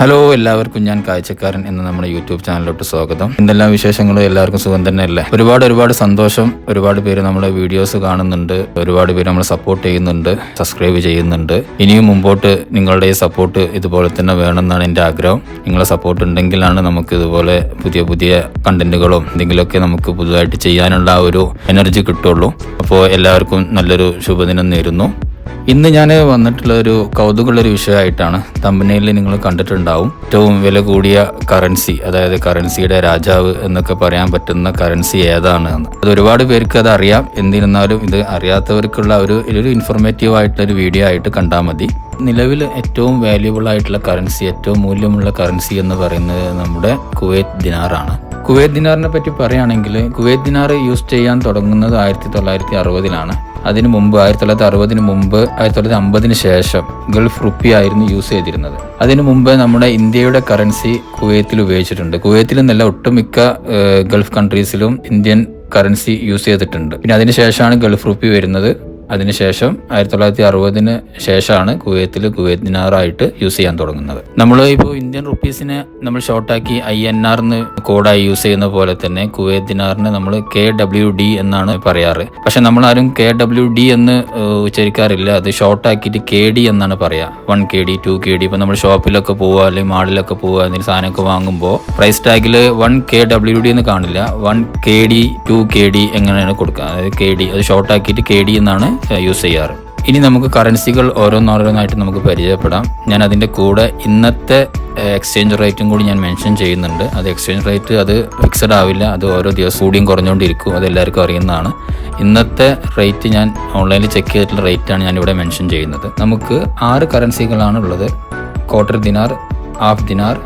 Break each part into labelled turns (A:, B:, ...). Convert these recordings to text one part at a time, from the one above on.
A: Hello എല്ലാവർക്കും ഞാൻ കാഴ്ചക്കാരൻ എന്ന നമ്മുടെ യൂട്യൂബ് ചാനലിലോട്ട് സ്വാഗതം. എന്തെല്ലാം വിശേഷങ്ങളും? എല്ലാവർക്കും സുഖം തന്നെയല്ലേ? ഒരുപാട് ഒരുപാട് സന്തോഷം. ഒരുപാട് പേര് നമ്മുടെ വീഡിയോസ് കാണുന്നുണ്ട്. ഒരുപാട് പേര് നമ്മൾ സപ്പോർട്ട് ചെയ്യുന്നുണ്ട്. സബ്സ്ക്രൈബ് ചെയ്യുന്നുണ്ട്. ഇനിയും മുമ്പോട്ട് നിങ്ങളുടെ ഈ സപ്പോർട്ട് ഇതുപോലെ തന്നെ വേണമെന്നാണ് എന്റെ ആഗ്രഹം. നിങ്ങളെ സപ്പോർട്ട് ഉണ്ടെങ്കിലാണ് നമുക്ക് ഇതുപോലെ പുതിയ പുതിയ കണ്ടന്റുകളും എന്തെങ്കിലുമൊക്കെ നമുക്ക് പുതുതായിട്ട് ചെയ്യാനുള്ള ആ ഒരു എനർജി കിട്ടുള്ളൂ. അപ്പോൾ എല്ലാവർക്കും നല്ലൊരു ശുഭദിനം നേരുന്നു. ഇന്ന് ഞാൻ വന്നിട്ടുള്ള ഒരു കൗതുകമുള്ള ഒരു വിഷയമായിട്ടാണ് തമ്പനയിൽ നിങ്ങൾ കണ്ടിട്ടുണ്ടാവും. ഏറ്റവും വില കൂടിയ കറൻസി അതായത് കറൻസിയുടെ രാജാവ് എന്നൊക്കെ പറയാൻ പറ്റുന്ന കറൻസി ഏതാണ് എന്ന്. അത് ഒരുപാട് പേർക്ക് അത് അറിയാം. എന്നിരുന്നാലും ഇത് അറിയാത്തവർക്കുള്ള ഒരു ഒരു ഇൻഫോർമേറ്റീവ് ആയിട്ടുള്ള ഒരു വീഡിയോ ആയിട്ട് കണ്ടാൽ മതി. നിലവിൽ ഏറ്റവും വാല്യുബിൾ ആയിട്ടുള്ള കറൻസി ഏറ്റവും മൂല്യമുള്ള കറൻസി എന്ന് പറയുന്നത് നമ്മുടെ കുവൈറ്റ് ദിനാറാണ്. കുവൈറ്റ് ദിനാറിനെ പറ്റി പറയുകയാണെങ്കിൽ കുവൈറ്റ് ദിനാർ യൂസ് ചെയ്യാൻ തുടങ്ങുന്നത് ആയിരത്തി തൊള്ളായിരത്തി അറുപതിലാണ് അതിനു മുമ്പ് ആയിരത്തി തൊള്ളായിരത്തി അറുപതിന് മുമ്പ് ആയിരത്തി തൊള്ളായിരത്തി അമ്പതിന് ശേഷം ഗൾഫ് റുപ്പി ആയിരുന്നു യൂസ് ചെയ്തിരുന്നത്. അതിനു മുമ്പ് നമ്മുടെ ഇന്ത്യയുടെ കറൻസി കുവൈത്തിൽ ഉപയോഗിച്ചിട്ടുണ്ട്. കുവൈത്തിൽ നിന്നല്ല ഒട്ടുമിക്ക ഗൾഫ് കൺട്രീസിലും ഇന്ത്യൻ കറൻസി യൂസ് ചെയ്തിട്ടുണ്ട്. പിന്നെ അതിനുശേഷമാണ് ഗൾഫ് റുപ്പി വരുന്നത്. അതിനുശേഷം ആയിരത്തി തൊള്ളായിരത്തി അറുപതിന് ശേഷമാണ് കുവൈത്തിൽ കുവൈത്ത് ദിനാറായിട്ട് യൂസ് ചെയ്യാൻ തുടങ്ങുന്നത്. നമ്മൾ ഇപ്പോൾ ഇന്ത്യൻ റുപ്പീസിനെ നമ്മൾ ഷോർട്ടാക്കി ഐ എൻ ആർ എന്ന് കോഡായി യൂസ് ചെയ്യുന്ന പോലെ തന്നെ കുവൈത്ത് ദിനാറിനെ നമ്മൾ കെ ഡബ്ല്യു ഡി എന്നാണ് പറയാറ്. പക്ഷെ നമ്മൾ ആരും കെ ഡബ്ല്യു ഡി എന്ന് ഉച്ചരിക്കാറില്ല. അത് ഷോർട്ടാക്കിയിട്ട് കെ ഡി എന്നാണ് പറയാ. One K D two K D. ഇപ്പം നമ്മൾ ഷോപ്പിലൊക്കെ പോവുക അല്ലെങ്കിൽ മാളിലൊക്കെ പോവുക എന്തെങ്കിലും സാധനമൊക്കെ വാങ്ങുമ്പോൾ പ്രൈസ് ടാഗിൽ വൺ കെ ഡബ്ല്യു ഡി എന്ന് കാണില്ല. One K D two K D എങ്ങനെയാണ് കൊടുക്കുക അതായത് കെ ഡി അത് ഷോർട്ടാക്കിയിട്ട് കെ ഡി എന്നാണ് യൂസ് ചെയ്യാറ്. ഇനി നമുക്ക് കറൻസികൾ ഓരോന്നോരോന്നായിട്ട് നമുക്ക് പരിചയപ്പെടാം. ഞാൻ അതിന്റെ കൂടെ ഇന്നത്തെ എക്സ്ചേഞ്ച് റേറ്റും കൂടി ഞാൻ മെൻഷൻ ചെയ്യുന്നുണ്ട്. അത് എക്സ്ചേഞ്ച് റേറ്റ് അത് ഫിക്സഡ് ആവില്ല. അത് ഓരോ ദിവസം കൂടിയും കുറഞ്ഞുകൊണ്ടിരിക്കും. അത് എല്ലാവർക്കും അറിയുന്നതാണ്. ഇന്നത്തെ റേറ്റ് ഞാൻ ഓൺലൈനിൽ ചെക്ക് ചെയ്തിട്ടുള്ള റേറ്റാണ് ഞാൻ ഇവിടെ മെൻഷൻ ചെയ്യുന്നത്. നമുക്ക് ആറ് കറൻസികളാണ് ഉള്ളത്. Quarter dinar half dinar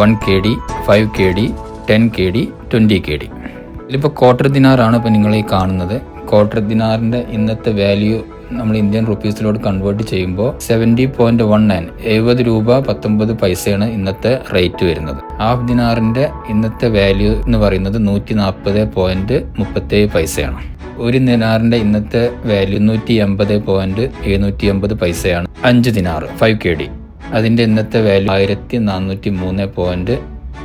A: one K D five K D ten K D twenty K D ഇതിലിപ്പോൾ ക്വാർട്ടർ ദിനാറാണ് ഇപ്പോൾ നിങ്ങൾ ഈ കാണുന്നത്. ക്വാർട്ടർ ദിനാറിന്റെ ഇന്നത്തെ വാല്യൂ നമ്മൾ ഇന്ത്യൻ റുപ്പീസിലോട്ട് കൺവേർട്ട് ചെയ്യുമ്പോൾ സെവന്റി പോയിന്റ് വൺ നയൻ എഴുപത് രൂപ പത്തൊമ്പത് പൈസയാണ് ഇന്നത്തെ റേറ്റ് വരുന്നത്. ഹാഫ് ദിനാറിന്റെ ഇന്നത്തെ വാല്യൂ എന്ന് പറയുന്നത് നൂറ്റി നാൽപ്പത് പോയിന്റ് മുപ്പത്തേഴ് പൈസയാണ്. ഒരു ദിനാറിന്റെ ഇന്നത്തെ വാല്യൂ നൂറ്റി എൺപത് പോയിന്റ് എഴുന്നൂറ്റി എൺപത് പൈസയാണ്. അഞ്ച് ദിനാറ് ഫൈവ് കെ ഡി അതിന്റെ ഇന്നത്തെ വാല്യൂ ആയിരത്തി നാനൂറ്റി മൂന്ന് പോയിന്റ്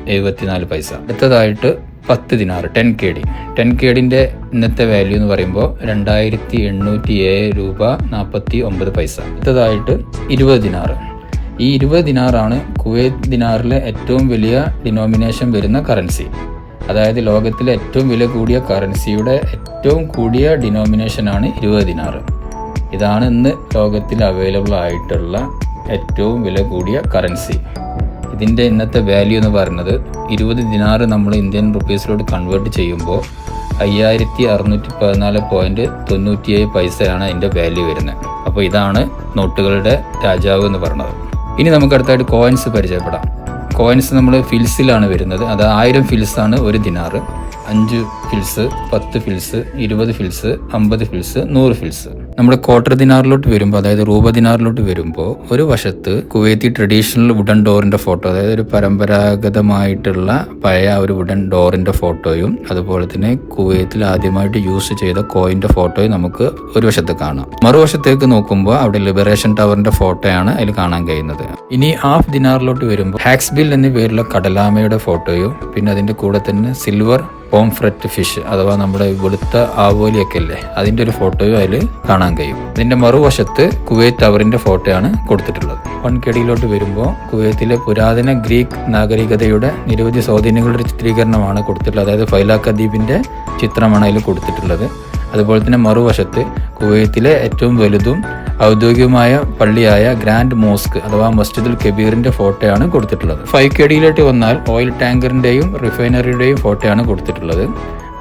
A: എഴുപത്തിനാല് പൈസ. അടുത്തതായിട്ട് പത്ത് dinar ten K D. Ten K ഡിന്റെ ഇന്നത്തെ വാല്യൂ എന്ന് പറയുമ്പോൾ രണ്ടായിരത്തി എണ്ണൂറ്റി ഏഴ് രൂപ നാൽപ്പത്തി ഒമ്പത് പൈസ. അടുത്തതായിട്ട് ഇരുപത് ദിനാറ് ഈ ഇരുപത് ദിനാറാണ് കുവൈത്ത് ദിനാറിലെ ഏറ്റവും വലിയ ഡിനോമിനേഷൻ വരുന്ന കറൻസി അതായത് ലോകത്തിലെ ഏറ്റവും വില കൂടിയ കറൻസിയുടെ ഏറ്റവും കൂടിയ ഡിനോമിനേഷനാണ് ഇരുപത് ദിനാറ് ഇതാണ് ഇന്ന് ലോകത്തിൽ അവൈലബിൾ ആയിട്ടുള്ള ഏറ്റവും വില കൂടിയ കറൻസി ഇതിന്റെ ഇന്നത്തെ വാല്യൂ എന്ന് പറയുന്നത് ഇരുപത് ദിനാറ് നമ്മൾ ഇന്ത്യൻ റുപ്പീസിലോട്ട് കൺവേർട്ട് ചെയ്യുമ്പോൾ അയ്യായിരത്തി അറുന്നൂറ്റി പതിനാല് പോയിന്റ് തൊണ്ണൂറ്റിയേഴ് പൈസയാണ് അതിന്റെ വാല്യൂ വരുന്നത്. അപ്പോൾ ഇതാണ് നോട്ടുകളുടെ രാജാവ് എന്ന് പറയുന്നത്. ഇനി നമുക്ക് അടുത്തായിട്ട് കോയിൻസ് പരിചയപ്പെടാം. കോയിൻസ് നമ്മൾ ഫിൽസിലാണ് വരുന്നത്. അത് ആയിരം ഫിൽസാണ് ഒരു ദിനാറ് അഞ്ച് ഫിൽസ് പത്ത് ഫിൽസ് ഇരുപത് ഫിൽസ് അമ്പത് ഫിൽസ് നൂറ് ഫിൽസ് നമ്മുടെ ക്വാർട്ടർ ദിനാറിലോട്ട് വരുമ്പോൾ അതായത് റൂപ ദിനാറിലോട്ട് വരുമ്പോൾ ഒരു വശത്ത് കുവൈത്തി ട്രഡീഷണൽ വുഡൻ ഡോറിന്റെ ഫോട്ടോ അതായത് ഒരു പരമ്പരാഗതമായിട്ടുള്ള പഴയ ഒരു വുഡൻ ഡോറിന്റെ ഫോട്ടോയും അതുപോലെ തന്നെ കുവൈത്തിൽ ആദ്യമായിട്ട് യൂസ് ചെയ്ത കോയിന്റെ ഫോട്ടോയും നമുക്ക് ഒരു വശത്ത് കാണാം. മറുവശത്തേക്ക് നോക്കുമ്പോൾ അവിടെ ലിബറേഷൻ ടവറിന്റെ ഫോട്ടോയാണ് അതിൽ കാണാൻ കഴിയുന്നത്. ഇനി ഹാഫ് ദിനാറിലോട്ട് വരുമ്പോൾ ഹാക്സ്ബിൽ എന്ന പേരുള്ള കടലാമയുടെ ഫോട്ടോയും പിന്നെ അതിന്റെ കൂടെ തന്നെ സിൽവർ പോംഫ്രറ്റ് ഫിഷ് അഥവാ നമ്മുടെ വെളുത്ത ആവോലിയൊക്കെ അല്ലേ അതിന്റെ ഒരു ഫോട്ടോയും അതിൽ കാണാൻ കഴിയും. ഇതിന്റെ മറുവശത്ത് കുവൈത്ത് ടവറിന്റെ ഫോട്ടോയാണ് കൊടുത്തിട്ടുള്ളത്. വൺകെടിയിലോട്ട് വരുമ്പോൾ കുവൈത്തിലെ പുരാതന ഗ്രീക്ക് നാഗരികതയുടെ നിരവധി സ്വാധീനങ്ങളുടെ ചിത്രീകരണമാണ് കൊടുത്തിട്ടുള്ളത്. അതായത് ഫൈലാക്ക ദ്വീപിന്റെ ചിത്രമാണ് അതിൽ കൊടുത്തിട്ടുള്ളത്. അതുപോലെ തന്നെ മറുവശത്ത് കുവൈത്തിലെ ഏറ്റവും വലുതും ഔദ്യോഗികമായ പള്ളിയായ ഗ്രാൻഡ് മോസ്ക് അഥവാ മസ്ജിദുൽ കബീറിന്റെ ഫോട്ടോയാണ് കൊടുത്തിട്ടുള്ളത്. ഫൈവ് കെ ഡിയിലോട്ട് വന്നാൽ ഓയിൽ ടാങ്കറിന്റെയും റിഫൈനറിയുടെയും ഫോട്ടോയാണ് കൊടുത്തിട്ടുള്ളത്.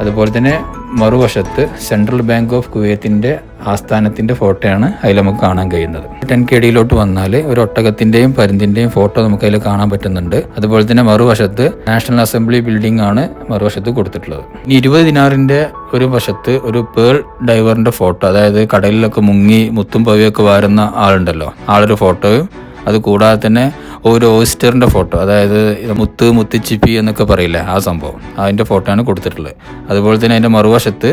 A: അതുപോലെ തന്നെ മറുവശത്ത് സെൻട്രൽ ബാങ്ക് ഓഫ് കുവൈത്തിന്റെ ആസ്ഥാനത്തിന്റെ ഫോട്ടോയാണ് അതിൽ നമുക്ക് കാണാൻ കഴിയുന്നത്. ടെൻ കെ ഡിയിലോട്ട് വന്നാൽ ഒരു ഒട്ടകത്തിന്റെയും പരുന്തിന്റെയും ഫോട്ടോ നമുക്ക് അതിൽ കാണാൻ പറ്റുന്നുണ്ട്. അതുപോലെ തന്നെ മറുവശത്ത് നാഷണൽ അസംബ്ലി ബിൽഡിംഗ് ആണ് മറുവശത്ത് കൊടുത്തിട്ടുള്ളത്. ഇനി ഇരുപത് ദിനാറിന്റെ ഒരു വശത്ത് ഒരു പേൾ ഡൈവറിന്റെ ഫോട്ടോ അതായത് കടലിലൊക്കെ മുങ്ങി മുത്തും പവിയൊക്കെ വാരുന്ന ആളുണ്ടല്ലോ ആളൊരു ഫോട്ടോയും അത് കൂടാതെ തന്നെ ഒരു ഓയിസ്റ്ററിന്റെ ഫോട്ടോ അതായത് മുത്ത് മുത്തിച്ചിപ്പി എന്നൊക്കെ പറയില്ലേ ആ സംഭവം അതിന്റെ ഫോട്ടോയാണ് കൊടുത്തിട്ടുള്ളത്. അതുപോലെ തന്നെ അതിന്റെ മറുവശത്ത്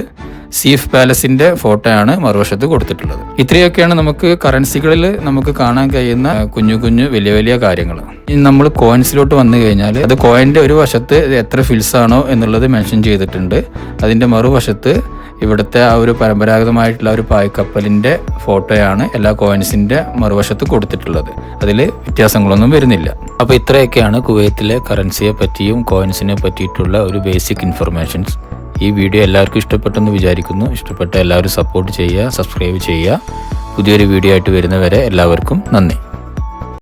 A: സീഫ് പാലസിന്റെ ഫോട്ടോയാണ് മറുവശത്ത് കൊടുത്തിട്ടുള്ളത്. ഇത്രയൊക്കെയാണ് നമുക്ക് കറൻസികളിൽ നമുക്ക് കാണാൻ കഴിയുന്ന കുഞ്ഞു കുഞ്ഞു വലിയ വലിയ കാര്യങ്ങൾ ഇനി നമ്മൾ കോയിൻസിലോട്ട് വന്നു കഴിഞ്ഞാൽ അത് കോയിന്റെ ഒരു വശത്ത് എത്ര ഫിൽസ് ആണോ എന്നുള്ളത് മെൻഷൻ ചെയ്തിട്ടുണ്ട്. അതിന്റെ മറുവശത്ത് ഇവിടുത്തെ ആ ഒരു പരമ്പരാഗതമായിട്ടുള്ള ഒരു പായ്ക്കപ്പലിന്റെ ഫോട്ടോയാണ് എല്ലാ കോയിൻസിന്റെ മറുവശത്ത് കൊടുത്തിട്ടുള്ളത്. അതിൽ വ്യത്യാസങ്ങളൊന്നും വരുന്നില്ല. അപ്പോൾ ഇത്രയൊക്കെയാണ് കുവൈത്തിലെ കറൻസിയെ പറ്റിയും കോയിൻസിനെ പറ്റിയിട്ടുള്ള ഒരു ബേസിക് ഇൻഫർമേഷൻസ് ഈ വീഡിയോ എല്ലാവർക്കും ഇഷ്ടപ്പെട്ടെന്ന് വിചാരിക്കുന്നു. ഇഷ്ടപ്പെട്ട എല്ലാവരും സപ്പോർട്ട് ചെയ്യുക സബ്സ്ക്രൈബ് ചെയ്യുക. പുതിയൊരു വീഡിയോ ആയിട്ട് വരുന്നവരെ എല്ലാവർക്കും നന്ദി.